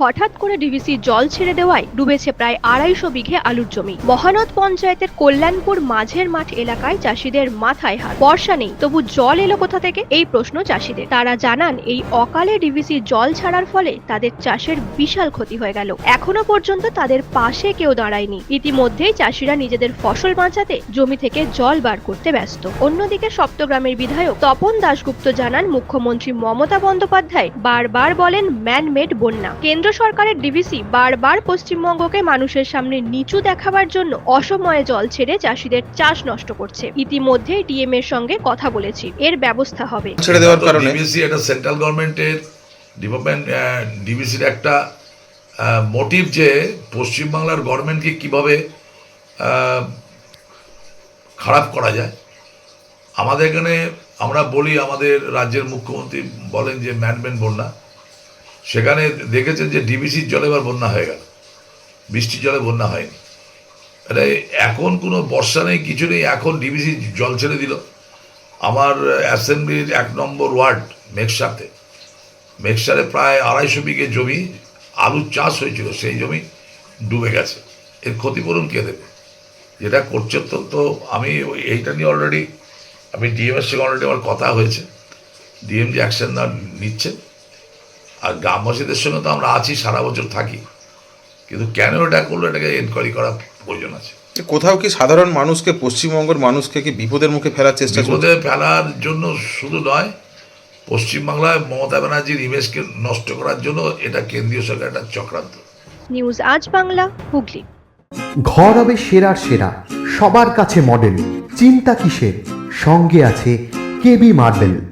হঠাৎ করে ডিভিসি জল ছেড়ে দেওয়ায় ডুবেছে প্রায় আড়াইশো বিঘে আলুর জমি। মহানদ পঞ্চায়েতের কল্যাণপুর মাঝের মাঠ এলাকায় চাষিদের মাথায় হাত। বর্ষা নেই, তবু জল এলো কোথা থেকে? এই প্রশ্ন চাষিদের। তারা জানান, এই অকালে ডিভিসি জল ছাড়ার ফলে তাদের চাষের বিশাল ক্ষতি হয়ে গেল। এখনও পর্যন্ত তাদের পাশে কেউ দাঁড়ায়নি। ইতিমধ্যেই চাষিরা নিজেদের ফসল বাঁচাতে জমি থেকে জল বার করতে ব্যস্ত। অন্যদিকে সপ্তগ্রামের বিধায়ক তপন দাশগুপ্ত জানান, মুখ্যমন্ত্রী মমতা বন্দ্যোপাধ্যায় বারবার বলেন, ম্যানমেড বন্যা। কেন্দ্র সরকারের ডিভিসি বারবার পশ্চিমবঙ্গকে মানুষের সামনে নিচু দেখাবার জন্য অসময়ে জল ছেড়ে চাষিদের চাষ নষ্ট করছে। ইতিমধ্যেই ডিএম এর সঙ্গে কথা বলেছি। এর ব্যবস্থা হবে। ছেড়ে দেওয়ার কারণে। ডিবিসি একটা সেন্ট্রাল গভর্নমেন্টের ডিপার্টমেন্ট ডিবিসির একটা মোটিভ যে পশ্চিমবাংলার গভর্নমেন্টকে কীভাবে আহ, খারাপ করা যায়। আমাদের এখানে আমরা বলি আমাদের রাজ্যের মুখ্যমন্ত্রী বলেন যে ম্যানমেন বন্যা। সেখানে দেখেছেন যে ডিবিসির জলে এবার বন্যা হয়ে গেল। বৃষ্টির জলে বন্যা হয়নি। আরে, এখন কোনো বর্ষা নেই, কিছু নেই, এখন ডিবিসি জল ছেড়ে দিল। আমার অ্যাসেম্বলির এক নম্বর ওয়ার্ড, মেঘসাতে। মেঘসারে প্রায় আড়াইশো বিঘে জমি, আলুর চাষ হয়েছিল, সেই জমি ডুবে গেছে। এর ক্ষতিপূরণ কে দেবে? যেটা করছে তো তো আমি এইটা নিয়ে অলরেডি আমি ডিএমের সঙ্গে অলরেডি আমার কথা হয়েছে। ডিএম যে অ্যাকশন না নিচ্ছে। আর গ্রামবাসীদের সঙ্গে তো আমরা আছি সারা বছর থাকি। কিন্তু কেন এটা করল এটাকে এনকোয়ারি করা প্রয়োজন আছে। কোথাও কি সাধারণ মানুষকে পশ্চিমবঙ্গের মানুষকে কি বিপদের মুখে ফেলার চেষ্টা বিপদে ফেলার জন্য শুধু নয় পশ্চিমবাংলায় মমতা ব্যানার্জির ইমেজকে নষ্ট করার জন্য এটা কেন্দ্রীয় সরকার একটা চক্রান্ত। নিউজ আজ বাংলা হুগলি। ঘর হবে সেরার সেরা সবার কাছে মডেল চিন্তা কিসের? সঙ্গে আছে কেবি মার্বেল।